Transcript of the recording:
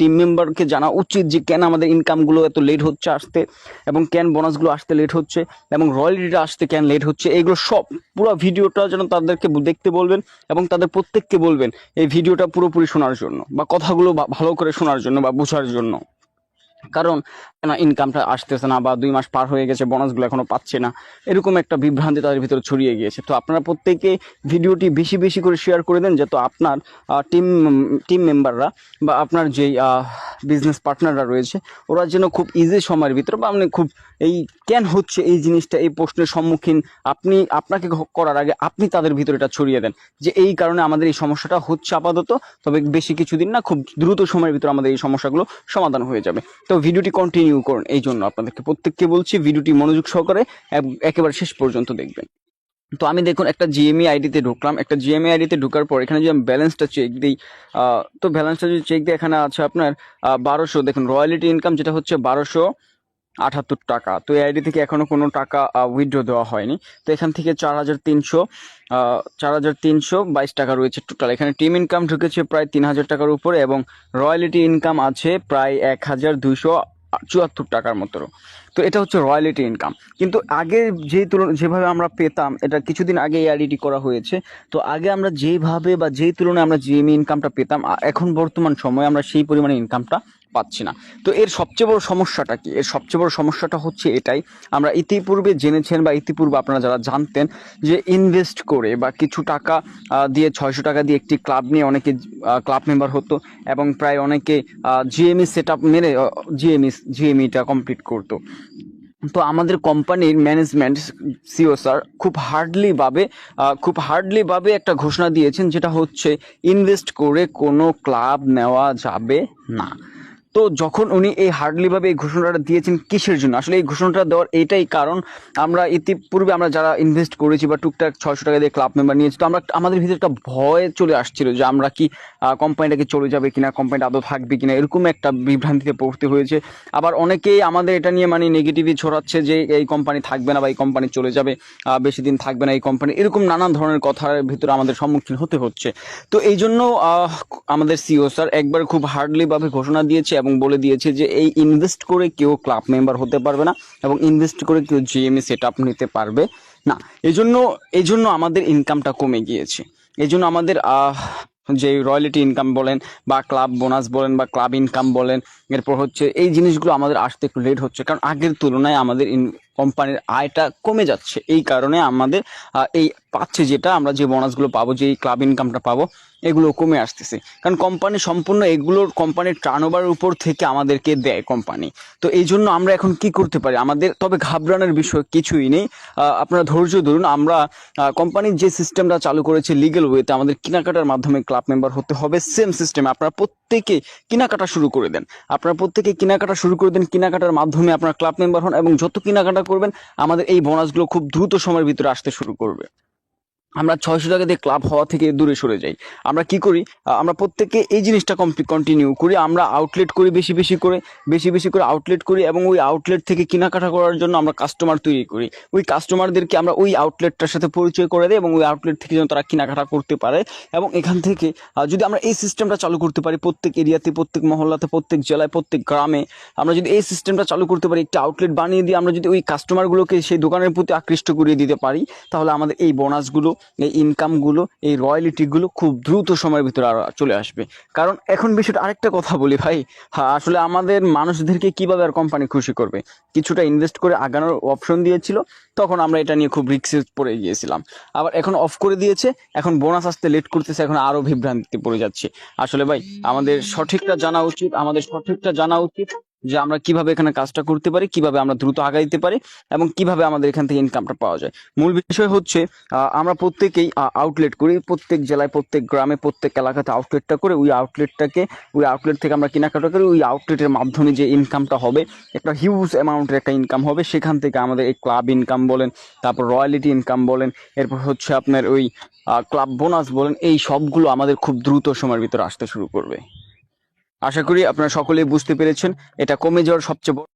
Team মেম্বারকে জানা উচিত যে কেন আমাদের ইনকামগুলো এত লেট হচ্ছে আসতে এবং কেন বোনাসগুলো আসতে লেট হচ্ছে এবং রয়্যালিটিটা আসতে কেন লেট হচ্ছে, এগুলো সব পুরো ভিডিওটা যেন তাদেরকে দেখতে বলবেন এবং তাদের প্রত্যেককে বলবেন এই ভিডিওটা পুরোপুরি শোনার জন্য বা কথাগুলো ভালো করে শোনার জন্য বা বোঝার জন্য। কারণ ইনকামটা আসতেছে না বা দুই মাস পার হয়ে গেছে বোনাসগুলো এখনও পাচ্ছে না, এরকম একটা বিভ্রান্তি তাদের ভিতরে ছড়িয়ে গিয়েছে। তো আপনারা প্রত্যেকে ভিডিওটি বেশি বেশি করে শেয়ার করে দেন যাতে আপনার টিম টিম মেম্বাররা বা আপনার যেই বিজনেস পার্টনাররা রয়েছে, ওরা যেন খুব ইজি সময়ের ভিতরে বা আপনি খুব এই কেন হচ্ছে এই জিনিসটা, এই প্রশ্নের সম্মুখীন আপনি, আপনাকে করার আগে আপনি তাদের ভিতরে এটা ছড়িয়ে দেন, যে এই কারণে আমাদের এই সমস্যাটা হচ্ছে আপাতত, তবে বেশি কিছুদিন না, খুব দ্রুত সময়ের ভিতরে আমাদের এই সমস্যাগুলো সমাধান হয়ে যাবে। তো ভিডিওটি কন্টিনিউ করুন, এই জন্য আপনাদেরকে প্রত্যেককে বলছি ভিডিওটি মনোযোগ সহকারে একেবারে শেষ পর্যন্ত দেখবেন। তো আমি দেখুন একটা জিএমই আইডিতে ঢুকলাম, একটা জিএমই আইডিতে ঢুকার পর এখানে যদি আমি ব্যালেন্সটা চেক দিই তো ব্যালেন্সটা যদি চেক দিই, এখানে আছে আপনার বারোশো, দেখুন রয়্যালিটি ইনকাম যেটা হচ্ছে বারোশো আটাত্তর টাকা। তো এই আইডি থেকে এখনও কোনো টাকা উইথড্র দেওয়া হয়নি। তো এখান থেকে চার হাজার তিনশো চার হাজার তিনশো বাইশ টাকা রয়েছে টোটাল এখানে টিম ইনকাম ঢুকেছে প্রায় তিন হাজার টাকার উপরে এবং রয়্যালিটি ইনকাম আছে প্রায় এক হাজার দুইশো চুয়াত্তর টাকার মতো। তো এটা হচ্ছে রয়্যালিটি ইনকাম কিন্তু আগে যেই তুলনা, যেভাবে আমরা পেতাম, এটা কিছুদিন আগে এই আইডিটি করা হয়েছে। তো আগে আমরা যেভাবে বা যেই তুলনায় আমরা জিএমই ইনকামটা পেতাম এখন বর্তমান সময়ে আমরা সেই পরিমাণে ইনকামটা পাচ্ছি না। তো এর সবচেয়ে বড় সমস্যাটা কি? এর সবচেয়ে বড় সমস্যাটা হচ্ছে এটাই। আমরা ইতিপূর্বে জেনেছেন বা ইতিপূর্বে আপনারা যারা জানতেন যে ইনভেস্ট করে বা কিছু টাকা দিয়ে ছয়শো টাকা দিয়ে একটি ক্লাব নিয়ে অনেকে ক্লাব মেম্বার হতো এবং প্রায় অনেকে জিএমই সেট আপ মেরে জিএমই জিএমইটা কমপ্লিট করতো। তো আমাদের কোম্পানির ম্যানেজমেন্ট সিও স্যার খুব হার্ডলিভাবে খুব হার্ডলিভাবে একটা ঘোষণা দিয়েছেন যেটা হচ্ছে ইনভেস্ট করে কোনো ক্লাব নেওয়া যাবে না। তো যখন উনি এই হার্ডলি ভাবে এই ঘোষণাটা দিয়েছেন কিসের জন্য? আসলে এই ঘোষণাটা দেওয়ার এটাই কারণ আমরা ইতিপূর্বে আমরা যারা ইনভেস্ট করেছি বা টুকটাক ছয়শো টাকা দিয়ে ক্লাব মেম্বার নিয়েছি, তো আমরা আমাদের ভিতরে একটা ভয় চলে আসছিল যে আমরা কি কোম্পানিটাকে চলে যাবে কিনা কোম্পানিটা আদৌ থাকবে কিনা, এরকম একটা বিভ্রান্তিতে পড়তে হয়েছে। আবার অনেকেই আমাদের এটা নিয়ে মানে নেগেটিভই ছড়াচ্ছে যে এই কোম্পানি থাকবে না বা এই কোম্পানি চলে যাবে বেশি দিন থাকবে না এই কোম্পানি এরকম নানান ধরনের কথার ভিতরে আমাদের সম্মুখীন হতে হচ্ছে। তো এই জন্য আমাদের সিও স্যার একবার খুব হার্ডলি ভাবে ঘোষণা দিয়েছে এবং বলে দিয়েছে যে এই ইনভেস্ট করে কেউ ক্লাব মেম্বার হতে পারবে না এবং ইনভেস্ট করে কেউ জিএমএ সেট আপ নিতে পারবে না। এই জন্য এই জন্য আমাদের ইনকামটা কমে গিয়েছে। এই জন্য আমাদের যে রয়্যালিটি ইনকাম বলেন বা ক্লাব বোনাস বলেন বা ক্লাব ইনকাম বলেন, এরপর হচ্ছে এই জিনিসগুলো আমাদের আসতে একটু লেট হচ্ছে। কারণ আগের তুলনায় আমাদের কোম্পানির আয়টা কমে যাচ্ছে। এই কারণে আমাদের এই পাচ্ছে যেটা আমরা যে বোনাসগুলো পাবো, যে ক্লাব ইনকামটা পাবো, এগুলো কমে আসতেছে। কারণ কোম্পানি সম্পূর্ণ এগুলোর কোম্পানির টার্ন উপর থেকে আমাদেরকে দেয় কোম্পানি তো এই জন্য আমরা এখন কি করতে পারি? আমাদের, তবে ঘাবড়ানোর বিষয় কিছুই নেই। আপনারা ধৈর্য ধরুন, আমরা কোম্পানির যে সিস্টেমটা চালু করেছে লিগেল ওয়েতে আমাদের কেনাকাটার মাধ্যমে ক্লাব মেম্বার হতে হবে সেম সিস্টেমে আপনারা প্রত্যেকে কেনাকাটা শুরু করে দেন। আপনারা প্রত্যেকে কেনাকাটা শুরু করে দেন, কেনাকাটার মাধ্যমে আপনারা ক্লাব মেম্বার হন এবং যত কেনাকাটা করবেন আমাদের এই বোনাসগুলো খুব দ্রুত সময়ের ভিতরে আসতে শুরু করবে। আমরা ছয়শো টাকা দিয়ে ক্লাব হওয়া থেকে দূরে সরে যাই। আমরা কি করি? আমরা প্রত্যেকে এই জিনিসটা কন্টিনিউ করি। আমরা আউটলেট করি বেশি বেশি করে, বেশি বেশি করে আউটলেট করি এবং ওই আউটলেট থেকে কেনাকাটা করার জন্য আমরা কাস্টমার তৈরি করি। ওই কাস্টমারদেরকে আমরা ওই আউটলেটটার সাথে পরিচয় করে দিই এবং ওই আউটলেট থেকে যেন তারা কেনাকাটা করতে পারে এবং এখান থেকে যদি আমরা এই সিস্টেমটা চালু করতে পারি প্রত্যেক এরিয়াতে, প্রত্যেক মহল্লাতে, প্রত্যেক জেলায়, প্রত্যেক গ্রামে, আমরা যদি এই সিস্টেমটা চালু করতে পারি, একটা আউটলেট বানিয়ে দিয়ে আমরা যদি ওই কাস্টমারগুলোকে সেই দোকানের প্রতি আকৃষ্ট করিয়ে দিতে পারি, তাহলে আমাদের এই বোনাসগুলো এই ইনকামগুলো এই রয়্যালিটিগুলো খুব দ্রুত সময়ের ভিতরে আর চলে আসবে। কারণ এখন বিষয়টা আরেকটা কথা বলি ভাই। হ্যাঁ আসলে আমাদের মানুষদেরকে কীভাবে আর কোম্পানি খুশি করবে? কিছুটা ইনভেস্ট করে আগানোর অপশন দিয়েছিল, তখন আমরা এটা নিয়ে খুব রিক্সে পড়ে গিয়েছিলাম। আবার এখন অফ করে দিয়েছে, এখন বোনাস আসতে লেট করতেছে, এখন আরও বিভ্রান্তিতে পড়ে যাচ্ছে। আসলে ভাই, আমাদের সঠিকটা জানা উচিত, আমাদের সঠিকটা জানা উচিত। যে আমরা কীভাবে এখানে কাজটা করতে পারি, কীভাবে আমরা দ্রুত আগা দিতে পারি এবং কীভাবে আমাদের এখান থেকে ইনকামটা পাওয়া যায়। মূল বিষয় হচ্ছে আমরা প্রত্যেকেই আউটলেট করি। প্রত্যেক জেলায়, প্রত্যেক গ্রামে, প্রত্যেক এলাকাতে আউটলেটটা করে। ওই আউটলেটটাকে ওই আউটলেট থেকে আমরা কেনাকাটা করি। ওই আউটলেটের মাধ্যমে যে ইনকামটা হবে, একটা হিউজ অ্যামাউন্টের একটা ইনকাম হবে। সেখান থেকে আমাদের এই ক্লাব ইনকাম বলেন, তারপর রয়্যালিটি ইনকাম বলেন, এরপর হচ্ছে আপনার ওই ক্লাব বোনাস বলেন, এই সবগুলো আমাদের খুব দ্রুত সময়ের ভিতরে আসতে শুরু করবে। আশা করি আপনারা সকলেই বুঝতে পেরেছেন এটা কমে যাওয়ার সবচেয়ে বড়